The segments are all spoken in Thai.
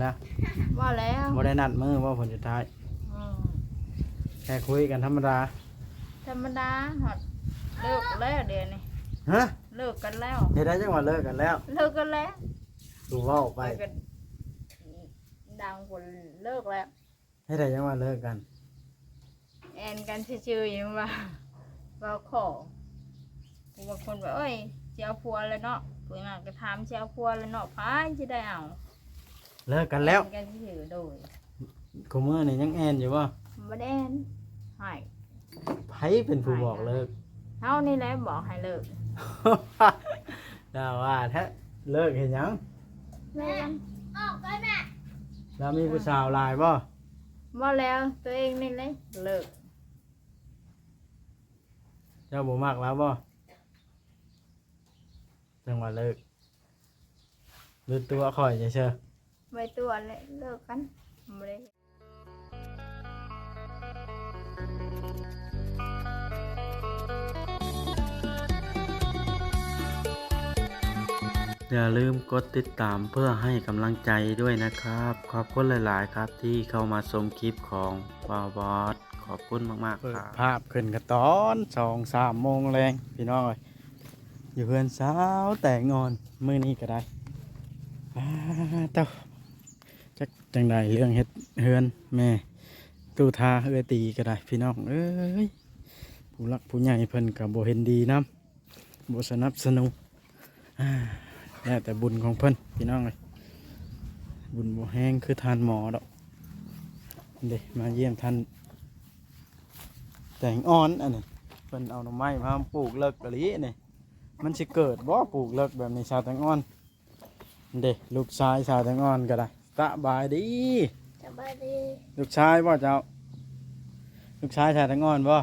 แล้วว่าแล้วบ่ได้นัดมือว่าผลสุดท้าย อืมแค่คุยกันธรรมดา ธรรมดาหอดเลิกแล้วเดี๋ยวนี้ฮะเลิกกันแล้ว เฮ็ดได้จังหวะเลิกกันแล้วเลิกกันแล้วดูเว้าไปไปกันดังคนเลิกแล้ว เฮ็ดได้จังหวะเลิกกัน แอนกันชื่อๆยังว่าว่าขอผู้บางคนว่าเอ้ยเจ้าพัวแล้วเนาะผู้งานก็ถามเจ้าพัวแล้วเนาะพายจะได้เอา เลิกกันแล้วแอนกันชื่อๆโดยกูมือนี่ยังแอนอยู่บ่บ่ได้แอนให้ไผเป็นผู้บอกเลิกเฮานี่แหละบอกให้เลิกดาว่าแท้เลิกเห็นยังแม่นแล้วมีผู้สาวหลายบ่บ่แล้วตัวเองนี่เลยเลิกเจ้าบ่มักแล้วบ่จังหวะเลิกหรือตัวข่อยเฉย ไว้ตัวเลยเลิกกันบ่ได้ๆอย่าลืมกดติดตามเพื่อให้กำลังใจด้วยนะครับ ขอบคุณหลาย ๆ ครับที่เข้ามาชมคลิปของบาวบอสขอบคุณมากๆครับ ภาพขึ้นกระตอนสองสามโมงแรงพี่น้องเอ้ยอยู่เพื่อนสาวแต่งอน มื้อนี้ก็ได้อ่าเต้า จังใดเรื่องเฮ็ดเฮือนแม่ตู้ทาเอื้อตีก็ได้ พี่น้องเอ้ยผู้รักผู้ใหญ่เพิ่นกับโบเห็นดีน้ำโบสนับสนุนอ่าแล้วแต่บุญของเพิ่นพี่น้องเลยบุญโบแห้งคือทานหมอดอกเด็มาเยี่ยมท่านแต่งอ่อนอันนี้เพิ่นเอาหน่อไม้มาปลูกเลิกกะลินี่มันสิเกิดบ่ปลูกเลิกแบบนี้ชาวแตงอ่อนเด็ลูกชายชาวแตงอ่อนก็ได้ สบายดีสบายดีลูกชายบ่เจ้า ลูกชายชายทั้งอ่อนบ่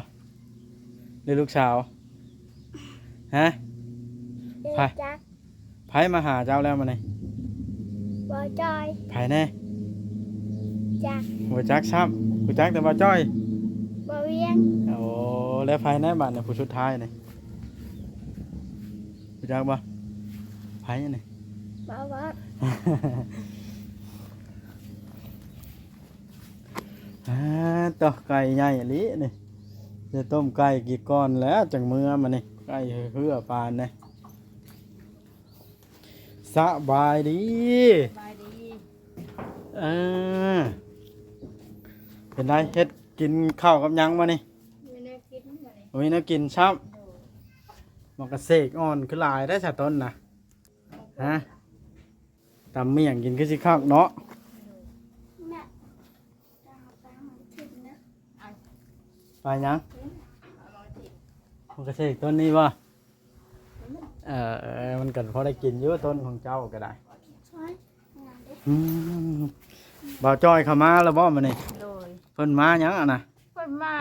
หรือลูกสาวฮะไปจักไผมาหาเจ้าแล้วมาไหนบ่จอยไผแน่จักหัวจักซ้ำหัวจักแต่บ่จ้อยบ่เวียงโอ้แล้วไผแน่บัดเนี่ยผู้สุดท้ายนี่หัวจักบ่ไผนี่บ่ว่ อ่าต่อไก่ใหญ่อีหลินี่จะต้มไก่กี่ก้อนแล้วจังมือมานี่ไก่เหือปานนี่สบายดีสบายดีเออเป็นไรเฮ็ดกินข้าวกับหยังมานี่ไม่ได้กินมานี่โอ้ยน่ากินช้ำมันกระเสกอ่อนคือหลายได้ชาต้นนะฮะตำเมี่ยงกินคือสิคักเนาะ แม่ตาตามันขึ้นนะ ไปหยังเอามาจิมันกระเสกต้นนี้บ่เออเออมันกันพอได้กินอยู่ต้นของเจ้าก็ได้ช่วยงานเด็กอืมบ่าวจ้อยเข้ามาแล้วบ่มานี่โดยเพิ่นมาหยังอะนะเพิ่นมา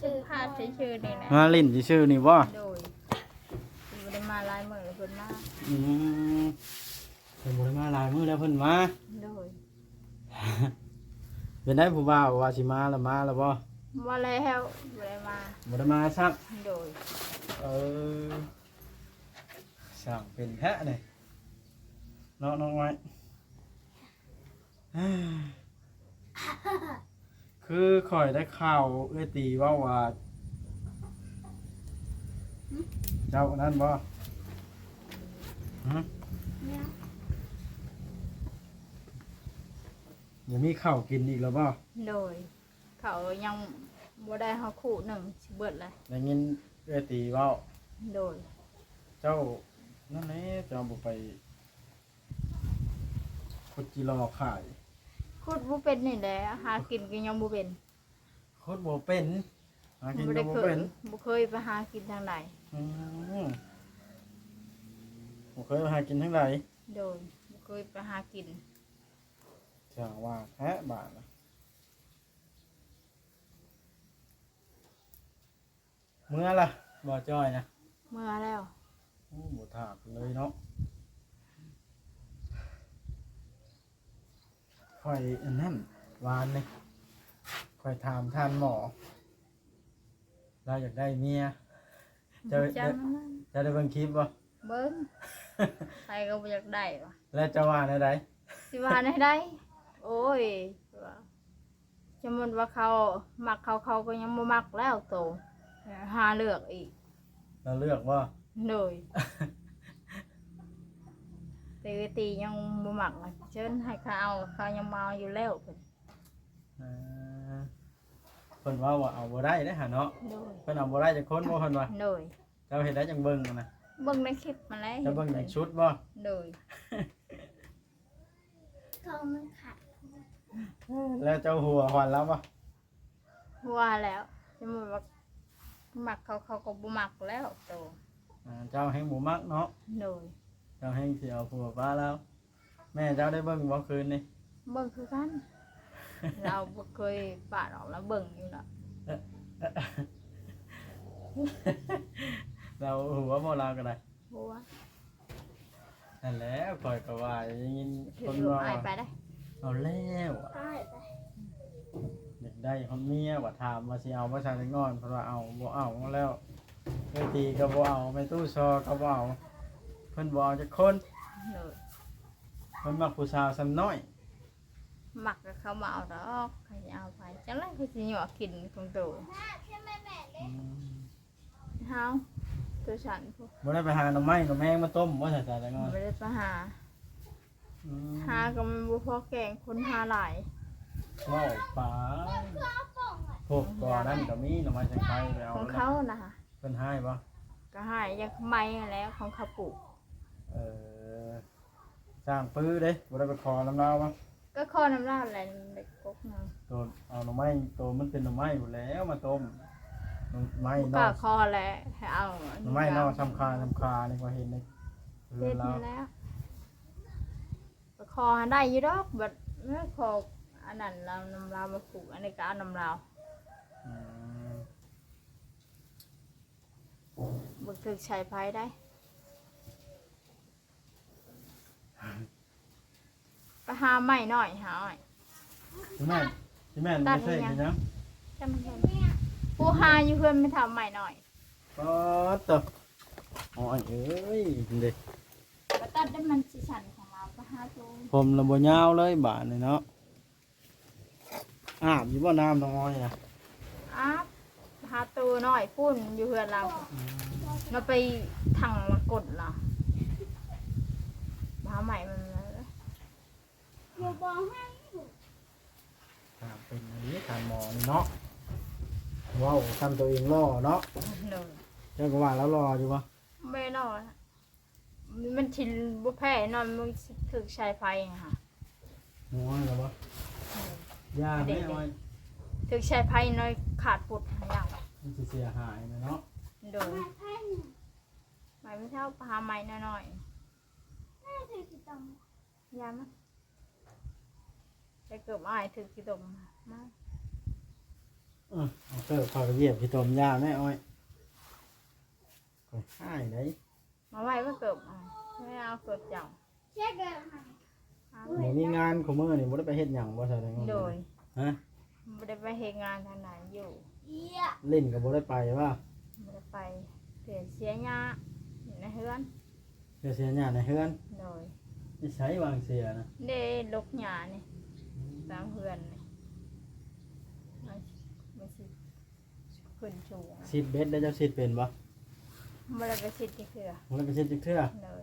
ชื่อภาพชื่อๆนี่นะมาลิ้นซื่อๆนี่บ่โดยบ่ได้มาหลายมื้อเพิ่นมาอืมเพิ่นบ่ได้มาหลายมื้อแล้วเพิ่นมาโดยเป็นได้ผู้บ่าวว่าสิมาแล้วมาแล้วบ่ มาแล้วบ่ได้มาบ่ได้มาซักโดยเออสั่งเป็นแพะนี่เนาะน้องไว้เอ้ยคือข่อยได้ข่าวเอ้ยตีว่าว่าเจ้านั่นบ่ฮะเนี่ยอย่ามีข้าวกินอีกแล้วบ่โดย เขายังบ่ได้เฮาคู่หนึ่งสิเบิดเลยได้ยินเอ้ยตีเว่าโดยเจ้านั่นแหละเจ้าบ่ไปขุดจิรอขายคุดบ่เป็นนี่แหละหากินก็ยังบ่เป็นขุดบ่เป็นหากินบ่ก็ได้บ่เคเป็ยนบ่เคยไปหากินทางใดอืมบ่เคยไปหากินทั้งใดโดยบ่เคยไปหากินจะว่าแพ้บาทนะ เมื่อล่ะบ่จ้อยนะเมื่อแล้วโอ้บ่ถากเลยเนาะค่อยอันนั้นวานนี่ค่อยถามท่านหมอ เราอยากได้เมีย เจ้า จำนั้นจะได้เบิ่งคลิปบ่ เบิ่งใครก็บ่อยากได้วะแล้วจะว่าได้ไดสิว่าได้ได้ โอ้ยว่าจะมันว่าเขามักเขาเขาก็ยังบ่มักแล้วโต หาเลือกอีก เราเลือกว่าเลยตีตียังบ่มักอะเชิญให้เขาเอาเขายังมาเอาอยู่แล้วเพิ่นเออเพิ่นว่าว่าเอาบ่ได้เด้อหาเนาะโดยเพิ่นเอาบ่ได้จักคนบ่เพิ่นว่าโดยเจ้าเฮ็ดได้จังเบิ่งนะเบิ่งในคลิปมาแล้วเจ้าเบิ่งอย่างชุดบ่โดยทองมันขาดแล้วเจ้าหัวหอนแล้วบ่ว่าแล้วจะมันว่า มักเขาเขาก็บ่มักแล้วโตอ่าเจ้าแห่งหมูมักเนาะโดยเจ้าแห่งสิเอาผัวป้าแล้ว แม่เจ้าได้เบิ่งบ่คืนนี่เบิ่งคือกัน เราบ่เคยปาดออกแล้วเบิ่งอยู่แล้วเราหัวบ่เราก็ได้บ่ว่านั่นแหล้วข่อยก็ว่าอย่างนี้ถืคอนลูกว่าอายไปได้เอาแล้วอะได้ไป อยากได้คนเมียว่าถามว่าสิเอาบ่ใช่งอนเพราะว่าเอาบ่เอาแล้วเวทีก็บ่เอาไม่ตู้ซอก็บ่เอาเพิ่นบ่เอาจักคนโดยเพิ่นมักผู้สาวซ้ำน้อย มักก็เขามาเอาดอกใครจะเอาไปจังไรคือสิหยอกกินของตัวอืมเฮาตัวฉันพวกบ่ได้ไปหาหน่อไม้หน่อแมงมาต้มบ่ใช่จังงอนไม่ได้ไปหา อืมหาก็มันบ่พอแกงคนหาหลาย ว้าวป๋าพวกก่อนั่นก็มีหน่อไม้จังไคไปเอาของแล้วเขานะคะเพิ่นให้บ่ก็หายอยังไม่แล้วของเขาปลูกเออสร้างปื้อเด้บ่ได้ไปขอลำเราบ่ก็ข้อน้ำลาดอะไรเด็กกกนึงตัวเอาหน่อไม้ตัวมันเป็นหน่อไม้อยู่แล้วมาต้มหน่อไม้นก็อกข้อแหละให้เอาหน่อไม้นอกสำคาสำคานี่ว่าเห็นในเรืเด็อนดเรามาแล้วก็คอได้อยู่ดอกบัดเมื่อคอ อันนั้นเรานำเรามาปลูกอันนี้ก็เอานำเราอืมบึกถึกใช้ไฟได้ไปหาใหม่หน่อยหาหน่อย พี่แม่พี่แม่ไม่ใช่พี่นะจำเป็นผู้หาอยู่เพื่อนไม่ทำใหม่หน่อยก็ตัวอ๋อยเอ้ยเด็กก็ตัดได้มันสีสันของเราก็หาตัวผมระบยาวเลยบาทเลยเนาะ อาบอยู่บ่น้ำน้อยนะอาบหาตัวหน่อยพุ่นอยู่เพื่อนเราเราไปถังมากดเราหาใหม่มันมาแล้วอย่าบอกให้ถามเป็นอันนี้ถามหมอนี่เนาะว้าวทำตัวเองล่อเนาะหนึ่งเจ้าก็ว่าแล้วรออยู่ปะไม่นอนมันชินบุแพ้นอนมันถึกชายไฟไงค่ะน้อยแล้วปะ ยาไม่เอาไว้ถึกชายไฟน้อยขาดปุดอย่างมันจะเสียหายนะเนาะโดยมาให้หนูไม่ไม่เท่าพาไม้น้อยแม่ถือกี่ตองๆยามันไปเกือบอ้ายถึกกี่ตมมาเออเอาเกิดพอไปเหยียบที่ตมยาแม่อ้อยก็ให้ได้มาไว้ก็เกือบอ้ายไม่เอาเกือบจังเช็คเกินมาเอา หมูมีงานของมือนี่บ่ได้ไปเฮ็ดหยังบ่ใช่ได้โดยฮะไม่ได้ไปเหตุงานทางไหนอยู่เยี่ยเล่นก็บ่ได้ไปว่าไม่ได้ไปเสียเสียหญ้าอยู่ในเฮือนเดี๋ยวเสียหน้าในเฮือนโดยนิสัยวางเสียนะเด้ลกหญ้านี่ตามเฮือนนี่มันมันสิขึ้นชูงสิดเบ็ดได้เจ้าสิดเป็นบ่ไม่ได้ไปสิทธิ์ที่คือบ่ได้ไปสิดจักเทื่อเลย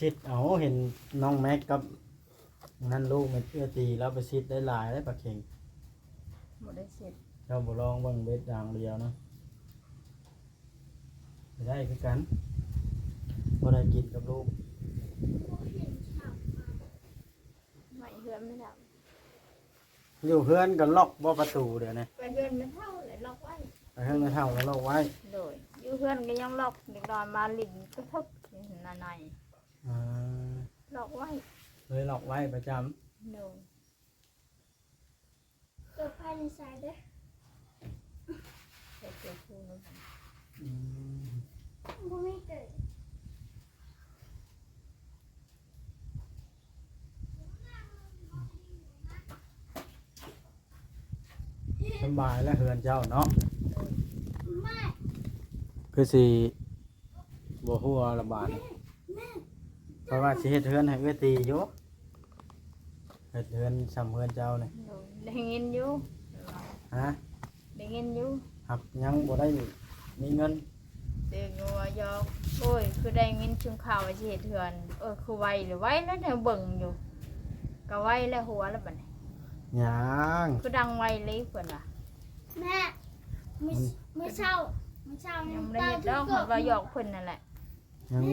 สิดเอาเห็นน้องแม็กกับ นั่นลูกมันเอื้อตีแล้วไปสิดได้หลายได้ปลาเข็งไม่ได้สิทธิ์เจ้าบ่ลองเบิ่งเบ็ดอย่างเดียวนะไม่ได้คือกันบ่ได้กินกับลูกไม่เฮือนไม่ได้อยู่เพื่อนก็ล็อกบ่ประตูเดี๋ยวนี้ไปเฮือนไม่เท่าเลยล็อกไว้ไปเพื่อนไม่เท่าก็ล็อกไว้เลยอยู่เฮือนก็ยังล็อกเด็กนอนมาลิ้นก็ทึกนานในอ่าล็อกไว้ เลยล็อกไว้ประจำเลยเกิดภายในสายเด้อเด็กเกิดคู่นู้นอืมบ่ไม่เกิดสบายแล้วเฮือนเจ้าเนาะแม่คือสิบ่ฮู้ว่าระบาดนี่เพราะว่าสิเฮ็ดเฮือนให้เอื้อตีอยู่ เฮ็ดเฮือนสำเฮือนเจ้านี่โดยได้เงินอยู่ฮะได้เงินอยู่หักยังบ่ได้มีเงินเด็กว่ายอกโอ้ยคือได้เงินชุมข่าวว่าสิเฮ็ดเถือนเออคือไวหรือไวแล้วเธอเบิ่งอยู่ก็ไวแล้วหัวแล้วบัดนี้ยังคือดังไวเลยเพิ่นว่าแม่มื้อมื้อเช้ามื้อเช้ายัยังงบ่ได้เฮ็ดดอกเพิ่นว่ายอกเพิ่นนั่นแหละ ยัง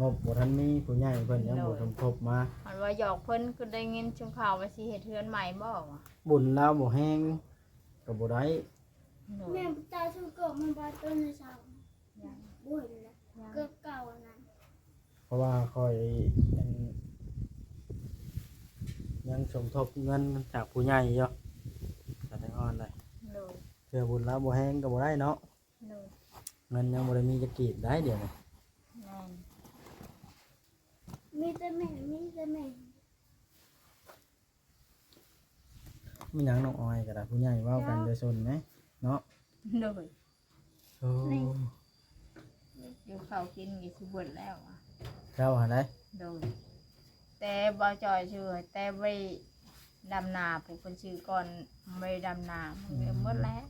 งบบ่ทันมีผู้ใหญ่เพิ่นยังบ่สมทบมาเพิ่นว่ายอกเพิ่นคือได้เงินชุมข่าวว่าสิเฮ็ดเถือนใหม่บ่วะบุญเราบ่แห้งก็บ่ได้โดยแม่ตาทุกกบมันบาต้นในเช้ายังบ่เห็นแล้วยังเกิดเก่าอันนั้นเพราะว่าคอยอันยังสมทบเงินจากผู้ใหญ่อยู่ก็ได้อ่อนเลยโดยเพื่อบุญเราบ่แห้งก็บ่ได้เนาะโดยเงินยังบ่ได้มีจะกีบได้เดี๋ยวนี้แม่นมีแต่แม่มีแต่แม่มีหยังน้องออยก็ได้ผู้ใหญ่เว้ากันจะสนไหมเนาะโดยโอ้อยู่ข้าวกินก็สิเบิดแล้วอะเจ้าหาได้โดยแต่บ่จอยชื่อแต่ไปดำนาผู้คนชื่อก่อนไปดำนามันก็หมดแล้ว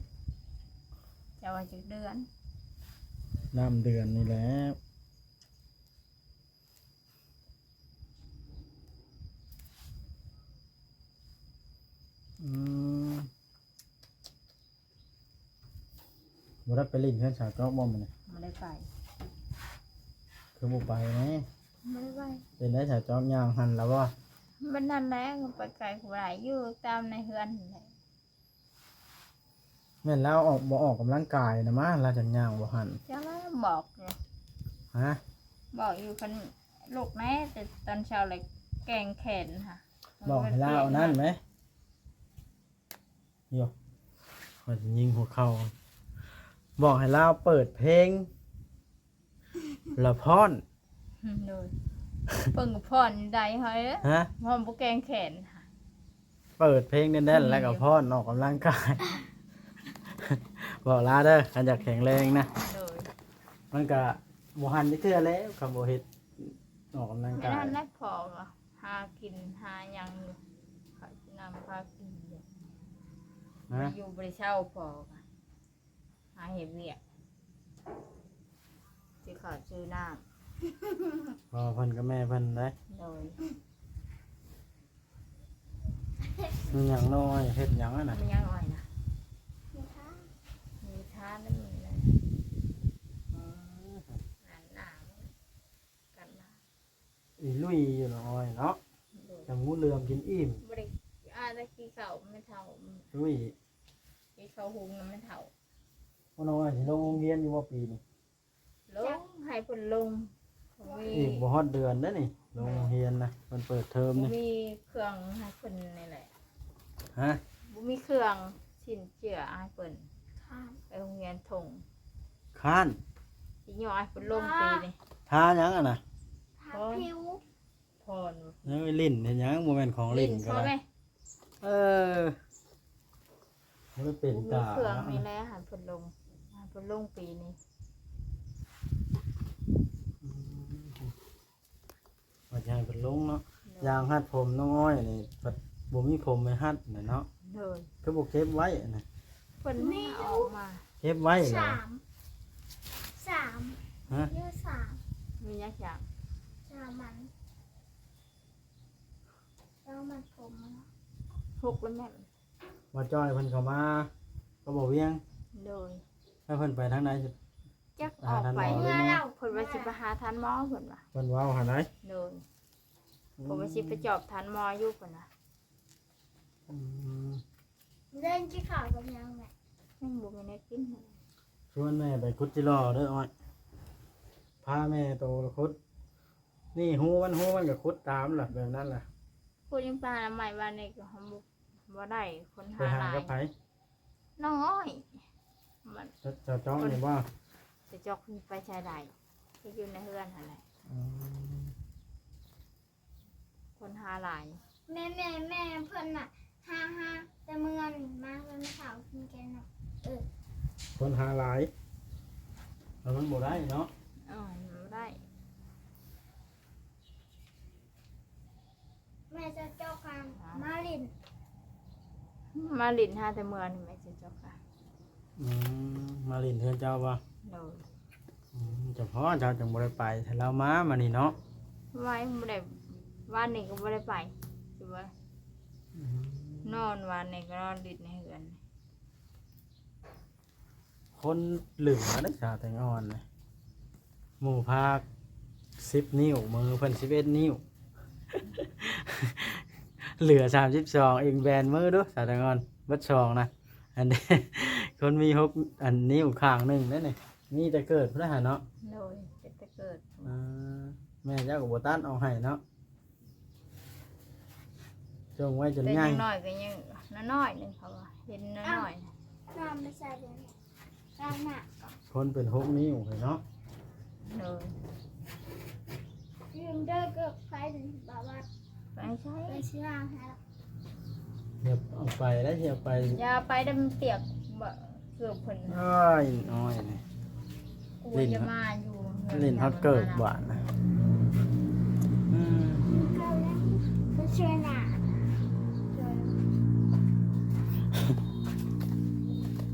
จะว่าจักเดือนน้ำเดือนนี่แหละ บ่ได้ไปลิ้นเพื่อนสาวจอกบ่มันนี่ไม่ได้ไปคือบ่ไปแหมไม่ได้ไปเป็นได้สาวจอกย่างหันแล้วบ่มันนั่นแหละก็ไปไกลหัวไหลอยู่ตามในเฮือนนั่นแหละแม่นแล้วออกบ่ออกกำลังกายนะมาเราจังย่างบ่หันจะมาบอกอยู่ฮะบอกอยู่คนลูกแม่แต่ตอนเช้าเลยแกงแขนค่ะบอกให้ลาเอานั่นไหม โยมันยิงหัวเข่าบอกให้ลาเปิดเพลงละพอนโดยเพิ่งกับพ่อนอยู่ใดเฮ้ยฮะ พ่อบุแกงแขนค่ะเปิดเพลงแน่นๆแล้วก็พอนออกกำลังกาย บอกลาเด้อขันอยากแข็งแรงนะ โดยมันก็บ่หันจะเทื่อแล้วคำบ่เฮ็ดออกกำลังไม่กานั่ยนแรกพอก็หากินหาหยังอยู่เขาจะนำพากินอยู่ นะอยู่บริเช่าพอก็หาเห็ดเวียกที่เขาชื่อน้พอเพิ่นกับแม่เพิ่นได้ำโดยมีหยังน้อยเฮ็ดหยังอะน่ะมันยังอ่อยนะมีค่ะมีท้าแล้วมีอะไรอ่านหนาวกันนะอีลุยอยู่เนาะอ้อยเนาะโดยจังงูเหลือมกินอิ่มบริ อาตะกี้เขาไม่เท่าลุยกี้เขาหุงน้ำไม่เท่าว่าน้อยสิลงโรงเรียนอยู่ว่าปีนี้ลงให้เพิ่นลงมีอีกบ่ฮอดเดือนเด้อนี่โรงเรียนนะมันเปิดเทอมบ่นี่มีเครื่องให้เพิ่นนี่แหละฮะบ่มีเครื่องสินเจือให้เพิ่นค่ะไปโรงเรียนทงค้านสิย่อให้เพิ่นลงปีนี่ทาหยังอะน่ะทาผิว พรยังไม่ลิ้นเห็นหยังบ่แม่นของลิ้นก็พอไหมได้ เออบ่ได้เป็นบ่มีตาเครื่องนี่แหละให้เพิ่นลงให้เพิ่นลงปีนี้ว่าจะให้เพิ่นลงเนาะยางหัดผมน้องอ้อยนี่บัดบ่มีผมให้หัดน่ะเนาะเลยก็บ่เก็บไว้น่ะเพิ่นให้เอาออกมา เก็บไว้เหรอสามสามฮะเยอะสามมียักอย่างสามมันแล้วมันผมอะ หกแล้วแม่นว่าจ้อยเพิ่นเข้ามาก็บ่เวียงเลยถ้าเพิ่นไปทางใดสิ จักออกไปหาทางหมอเมื่อเราเพิ่นว่าสิไปหาทานหมอเพิ่นว่าเพิ่นเว้าหาไหนเลยผมว่าสิไปจอบทานหมออยู่เพิ่นน่ะอืมเล่นที่ข่าวกับยังไงยังบ่มีแนวกินเลยชวนแม่ไปคุดจิรอเด้ออ้อยพาแม่โตละคุด นี่ฮู้มันฮู้มันก็คุดตามล่ะแบบนั้นล่ะพูดยังปลาละใหม่บ้านนี้ก็หอมบ่ บ่ได้คนไปหาหาหลายกับไผน้องอ้อยมันจะจะจ้องนี่ว่าจะจอกไปชายใดที่อยู่ในเฮือนหั่นแหละอืมคนหาหลายแม่แม่แม่เพื่อนน่ะห้าห้าแต่เมื่อนี่มาเพื่อนไม่ข่าวกินแกนน่ะคนหาหลายแล้วมันบ่ได้เนาะเออบ่ได้แม่ม่จะเจ้าความมาลิน มาลินหาแต่เมืองนี่แม่จะเจ้าค่ะอืมมาลินเทือนเจ้าบ่โดยอืมเฉพาะเจ้าจังบ่ได้ไปถ้าเรามามานี่เนาะไว้บ่ได้วันนี้ก็บ่ได้ไปสิว่าอืมนอนวันนี้ก็นอนลินในเฮือนคนเหลือได้ชาแตงอ่อนเลยหมู่ภาคสิบนิ้วมือเพิ่นสิบเอ็ดนิ้ว เหลือสามสิบสองเองแบนมือดูสาแตงอ่อนเบัดสองนะอันนี้คนมีหกอันนิ้วข้างหนึ่งนั่นนี่มีแต่เกิดพระหาเนาะโดยจะจะเกิดอ่าแม่เจ้ากับโบตันเอาให้เนาะจงไว้จนแต่ง่ายัยงน้อยก็ยังน้อยๆหนึงเขาว่าเห็นน้อยๆนะนอนไม่ใช่เลยร่างหนักคนเป็นหกนิ้วเลยเนาะโดยยืมเด้อเกือบใครถึงบอกว่าไป ใช้เป็นชื่อร่างให้เราเดี๋ยวเอาไปแล้วเดี๋ยวไปอย่าไปดำเปียกบ่เกือบเพิ่นอ้ายน้อยนี่กลัวจะมาอยู่เล่นฮอตเกิดหวานนะอืมเข้าแล้วเป็นชื่อหนาช่วย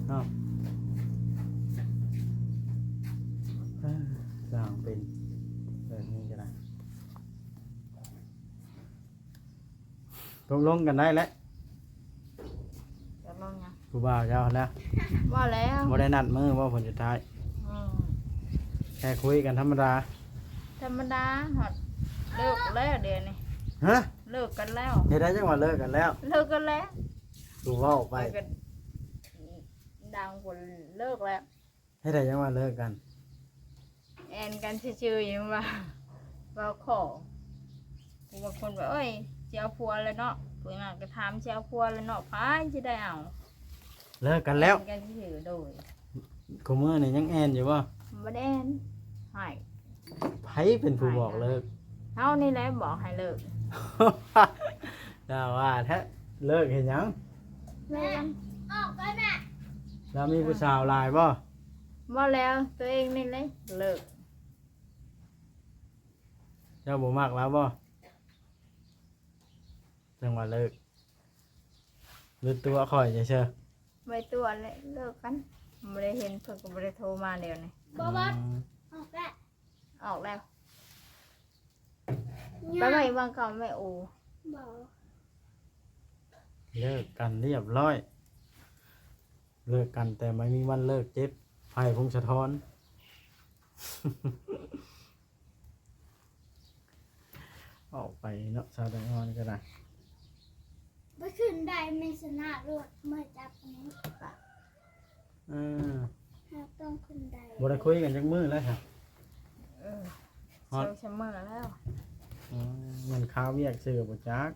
เนาะเอ้อสร้างเป็นแบบนี้ก็ได้ ตกลงกันได้แล้วจะลงยังผู้บ่าวเจ้าแล้วว่าแล้วบ่ได้นัดมือว่าผลสุดท้าย อืมแค่คุยกันธรรมดาธรรมดาหอดเลิกแล้วเดี๋ยวนี้ฮะเลิกกันแล้ว เฮ็ดได้จังหวะเลิกกันแล้วเลิกกันแล้วดูเว้าไปกันดังคนเลิกแล้ว เฮ็ดได้จังหวะเลิกกันแอนกันชื่อๆอย่างว่าว่าขอบางคนว่าเอ้ย เจ้าพัวแล้วเนาะเพื่อนนก็ถามเจ้าพัวแล้วเนาะพายจะได้เอาเลิกกันแล้วแอนกันชื่อๆโดยคุมื้อนี่ยังแอนอยู่บ่บ่ได้แอนให้ไผเป็นผู้บอกเลิกเฮานี่แหละบอกให้เลิกดาว่าแท้เลิกเห็นหยังเลิกกันออกไปแม่แล้วมีผู้สาวหลายบ่บ่แล้วตัวเองนี่เลยเลิกเจ้าบ่มักแล้วบ่ จังหวะเลิกหรือตัวข่อยเฉยไว้ตัวเลยเลิกกันบ่ได้เห็นเพิ่นก็บ่ได้โทรมาเดี๋ยวนี้ๆบอว่าอืมออกแล้วออกแล้วเนี่ยไปไว้วางเก่าไม่โอบอกเลิกกันเรียบร้อย เลิกกันแต่ไม่มีวันเลิกเจ็บไผ่พงสะท้อน ออกไปเนาะชาวแตงอ่อนก็ได้ ไปขึ้นได้ไม่ชนะรวดเมื่อจับอันนี้อ่าเราต้องขึ้นได้บ่ได้คุยกันจักมื้อแล้วครับเออฮอตเซลเสมอแล้วอ๋อมันข้าวเวียกชื่อบ่จัก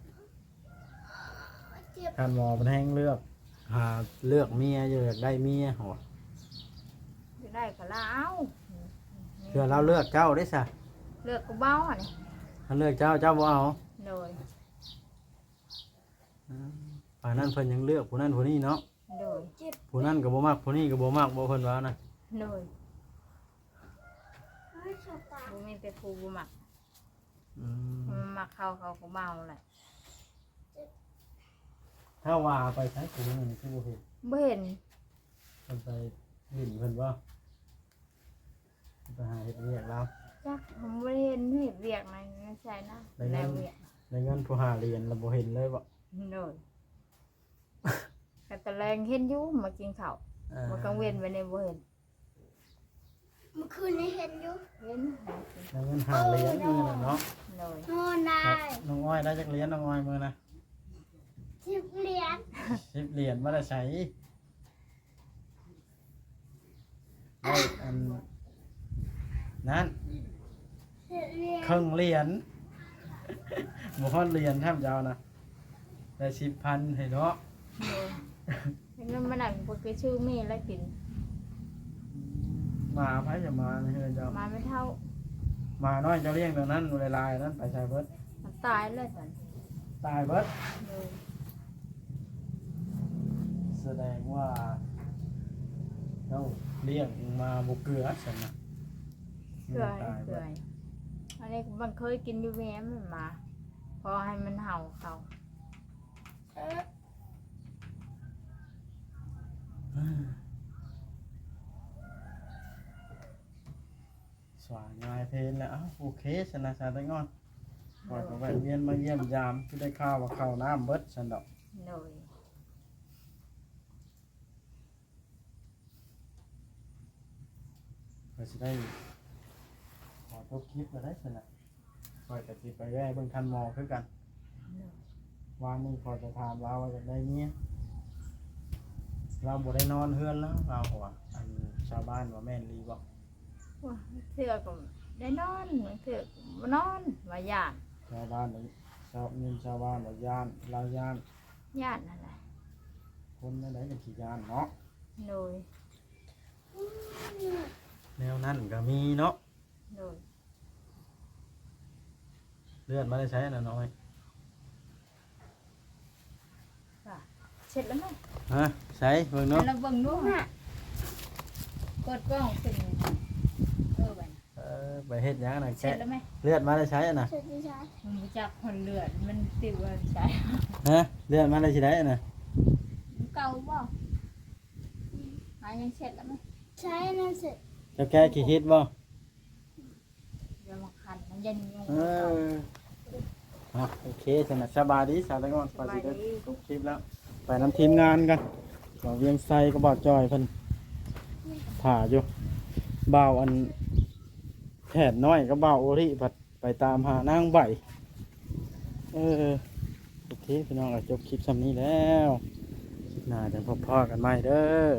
เจ็บท่านหมอมันแห้งเลือกหาเลือกเมียอยู่อยากได้เมียโหจะได้ก็ลาเอาเพื่อเราเลือกเจ้าได้ซะเลือกกูเบ้าอะนี่ถ้าเลือกเจ้าเจ้าบ่เอาโดยอ่า ป่านนั้นเพิ่นยังเลือกผู้นั้นผู้นี้เนาะโดยเจ็บผู้นั้นก็บ่มักผู้นี้ก็บ่มักบ่เพิ่นว่านะโดยเฮ้ยชะตาบ่มีแต่ครูบ่มักอืมมันมักเขาเขาก็เบาแหละถ้าว่าไปใช้ผู้นั้นนี่คือบ่เห็นบ่เห็นเพิ่นไปหลินเพิ่นบ่เพิ่นไปหาเฮ็ดเวียกแล้วจักผมบ่ได้เห็นเห็ดเวียกนะไม่ใช่นะได้เงินแล้วเวียกได้เงินผู้หาเรียนแล้วบ่เห็นเลยบ่ โดยก็ตะแรงเห็นอยู่มากินข้าวอ่าบ่กังเว้นไว้ในบ่เห็นเมื่อคืนนี้เห็นอยู่เห็นได้เงินหาเรียนมื้อนั้นเนาะโดยนอนได้น้องอ้อยได้จักเหรียญน้องอ้อยมื้อนะสิบเหรียญสิบเหรียญมาได้ใช้ได้อันนั้นสิบเหรียญครึ่งเหรียญบ่ฮอดเหรียญแทบจะเอานะ ได้สิบพันให้เนาะโดยแล้วมันนั่นบ่คือชื่อแม่แล้วกินมาไผจะมาในเฮือนเจ้ามาไม่เท่า มาน้อยเจ้าเลี้ยงตรงนั้นเวลายๆนั้นไปใช้เบิดมันตายเลยสันตายเบิดโดยแสดงว่าเจ้าเลี้ยงมาบ่เกลือซั่นน่ะเกลือตายเกลืเบิอดอันนี้มันเคยกินอยู่แม่มันมาอพอให้มันเห่าเขาเออ สว่างง่ายเพลนแล้วอ้าวโอเคชนะชาได้งอนปล่อยกับแวะเวียนมาเยี่ยมยามที่ได้ข้าวว่าข้าวน้ำเบิดฉันดอก โดยเพื่อจะได้ขอจบคลิปมาได้ชนะปล่อยแต่สิไปแว่เบิ่งทันหมอคือกัน โดย วันนี้พอจะถามเราว่าจะได้เนี้ยเราบ่ได้นอนเฮือนแล้วเราหัวอันชาวบ้านว่าแม่นรีบอกว่าเถื่อก็ได้นอนเถื่อก็บ่นอนว่าญาติชาวบ้านนี่ชาวมีชาวบ้านว่าย่านเราย่านญาตินั่นแหละคนนั่นไหนจะขี่ย่านเนาะโดยแนวนั้นก็มีเนาะโดยเลือดมาได้ใช้น่ะน้อย ว่า เสร็จแล้วไหมฮะใช้เบิ่งเนาะแล้วเบิ่งดูน่ะกดกล้องขึ้นเออไปเออไปเฮ็ดหยังน่ะเสร็จแกะแล้วไหมเลือดมาได้ใช้น่ะสุดที่ชายมันรู้จักคนเลือดมันติวว่าใช่ฮะเลือดมาได้สิได้น่ะมันเก่าบ่หายังเสร็จแล้วไหมใช้นั่นเสร็จเจะแก้ขี้คิดบ่เดี๋ยวมาคันมันยันยงเอออะโอเคสนะสบายดีสาวตะงอนพอสิได้จบคลิปแล้ว ไปนำทีมงานกันบ่เวียงไซก็บ่จอยเพิ่นถ่าอยู่บ่าวอันแผนน้อยก็บ่าวโอริผัดไปตามหานางใบเออโอเคพี่น้องก็จบคลิปซ้ำนี้แล้วคลิปหน้าจะพบพ่อกันใหม่เด้อ